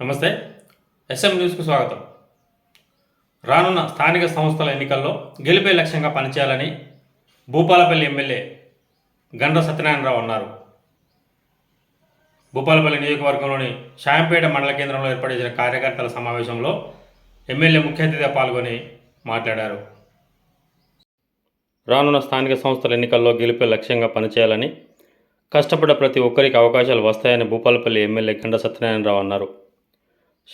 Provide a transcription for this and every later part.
నమస్తే. ఎస్ఎం న్యూస్కు స్వాగతం. రానున్న స్థానిక సంస్థల ఎన్నికల్లో గెలిపే లక్ష్యంగా పనిచేయాలని భూపాలపల్లి ఎమ్మెల్యే గండ్ర సత్యనారాయణరావు అన్నారు. భూపాలపల్లి నియోజకవర్గంలోని షాయంపేట మండల కేంద్రంలో ఏర్పడిన కార్యకర్తల సమావేశంలో ఎమ్మెల్యే ముఖ్య అతిథిగా పాల్గొని మాట్లాడారు. రానున్న స్థానిక సంస్థల ఎన్నికల్లో గెలిపే లక్ష్యంగా పనిచేయాలని కష్టపడ్డ ప్రతి ఒక్కరికి అవకాశాలు వస్తాయని భూపాలపల్లి ఎమ్మెల్యే గండ సత్యనారాయణరావు అన్నారు.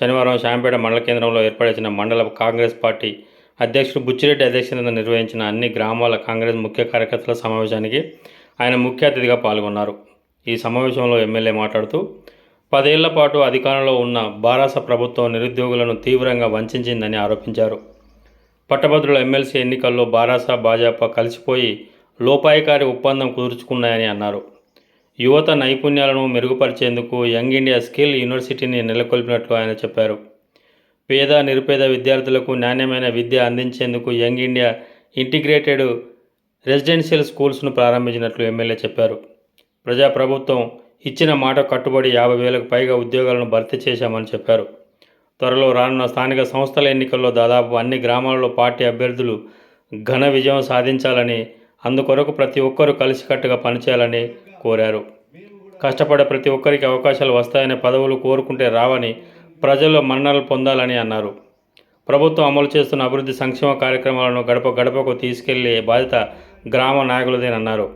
శనివారం శాంపేట మండల కేంద్రంలో ఏర్పడిన మండల కాంగ్రెస్ పార్టీ అధ్యక్షుడు బుచ్చిరెడ్డి అధ్యక్షతన నిర్వహించిన అన్ని గ్రామాల కాంగ్రెస్ ముఖ్య కార్యకర్తల సమావేశానికి ఆయన ముఖ్య అతిథిగా పాల్గొన్నారు. ఈ సమావేశంలో ఎమ్మెల్యే మాట్లాడుతూ పదేళ్ళ పాటు అధికారంలో ఉన్న బారాస ప్రభుత్వం నిరుద్యోగులను తీవ్రంగా వంచిందని ఆరోపించారు. పట్టభద్రుల ఎమ్మెల్సీ ఎన్నికల్లో బారాస భాజపా కలిసిపోయి లోపాయకారి ఒప్పందం కుదుర్చుకున్నాయని అన్నారు. యువత నైపుణ్యాలను మెరుగుపరిచేందుకు యంగ్ ఇండియా స్కిల్ యూనివర్సిటీని నెలకొల్పినట్లు ఆయన చెప్పారు. పేద నిరుపేద విద్యార్థులకు నాణ్యమైన విద్య అందించేందుకు యంగ్ ఇండియా ఇంటిగ్రేటెడ్ రెసిడెన్షియల్ స్కూల్స్ను ప్రారంభించినట్లు ఎమ్మెల్యే చెప్పారు. ప్రజాప్రభుత్వం ఇచ్చిన మాట కట్టుబడి యాభై వేలకు పైగా ఉద్యోగాలను భర్తీ చేశామని చెప్పారు. త్వరలో రానున్న స్థానిక సంస్థల ఎన్నికల్లో దాదాపు అన్ని గ్రామాలలో పార్టీ అభ్యర్థులు ఘన విజయం సాధించాలని అందుకొరకు ప్రతి ఒక్కరూ కలిసికట్టుగా పనిచేయాలని కోరారు. కష్టపడే ప్రతి ఒక్కరికి అవకాశాలు వస్తాయనే పదవులు కోరుకుంటే రావని ప్రజల్లో మన్ననలు పొందాలని అన్నారు. ప్రభుత్వం అమలు చేస్తున్న అభివృద్ధి సంక్షేమ కార్యక్రమాలను గడప గడపకు తీసుకెళ్ళే బాధ్యత గ్రామ నాయకులదేనన్నారు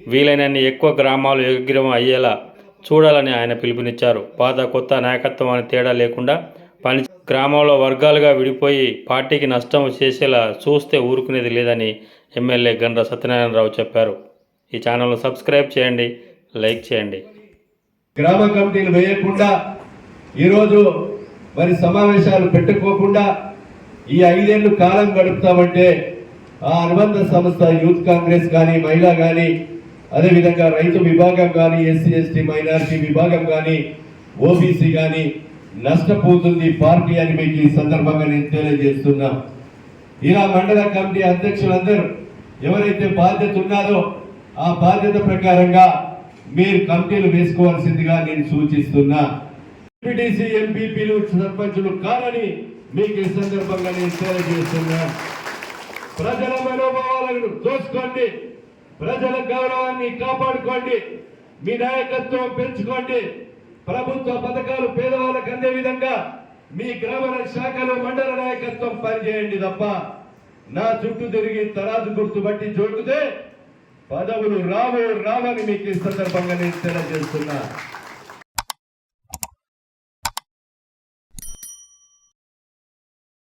వీలైనన్ని ఎక్కువ గ్రామాలు యోగ్యం అయ్యేలా చూడాలని ఆయన పిలుపునిచ్చారు. పాత కొత్త నాయకత్వం అని తేడా లేకుండా పని గ్రామంలో వర్గాలుగా విడిపోయి పార్టీకి నష్టం చేసేలా చూస్తే ఊరుకునేది లేదని ఎమ్మెల్యే గండ్ర సత్యనారాయణరావు చెప్పారు. ఈ ఛానల్ను సబ్స్క్రైబ్ చేయండి లైక్ చేయండి. గ్రామ కమిటీలు వేయకుండా ఈరోజు మరి సమావేశాలు పెట్టుకోకుండా ఈ ఐదేళ్ళు కాలం గడుపుతామంటే ఆ అనుబంధ సంస్థ యూత్ కాంగ్రెస్ కానీ మహిళా కానీ అదేవిధంగా రైతు విభాగం కానీ ఎస్సీ ఎస్టీ మైనారిటీ విభాగం కానీ ఓబీసీ కానీ నష్టపోతుంది పార్టీ అని మీకు ఈ సందర్భంగా నేను తెలియజేస్తున్నా. ఇలా మండల కమిటీ అధ్యక్షులందరూ ఎవరైతే బాధ్యత ఉన్నారో ఆ బాధ్యత ప్రకారంగా మీరు కమిటీలు వేసుకోవాల్సిందిగా నేను సూచిస్తున్నా. ఎంపీటీసీ ఎంపీపీలు సర్పంచులు కాదని మీకు ఈ సందర్భంగా నేను తెలియజేస్తున్నా. ప్రజల మనోభావాలను దోచుకోండి. ప్రజల గౌరవాన్ని కాపాడుకోండి. మీ నాయకత్వం పెంచుకోండి. ప్రభుత్వ పథకాలు పేదవాళ్ళకు అందే విధంగా మీ గ్రామ శాఖలో మండల నాయకత్వం పనిచేయండి తప్ప నా చుట్టూ తిరిగి తరాజు గుర్తు బట్టి జోడితే పదవులు రావు రావని మీకు ఈ సందర్భంగా నేను తెలియజేస్తున్నా.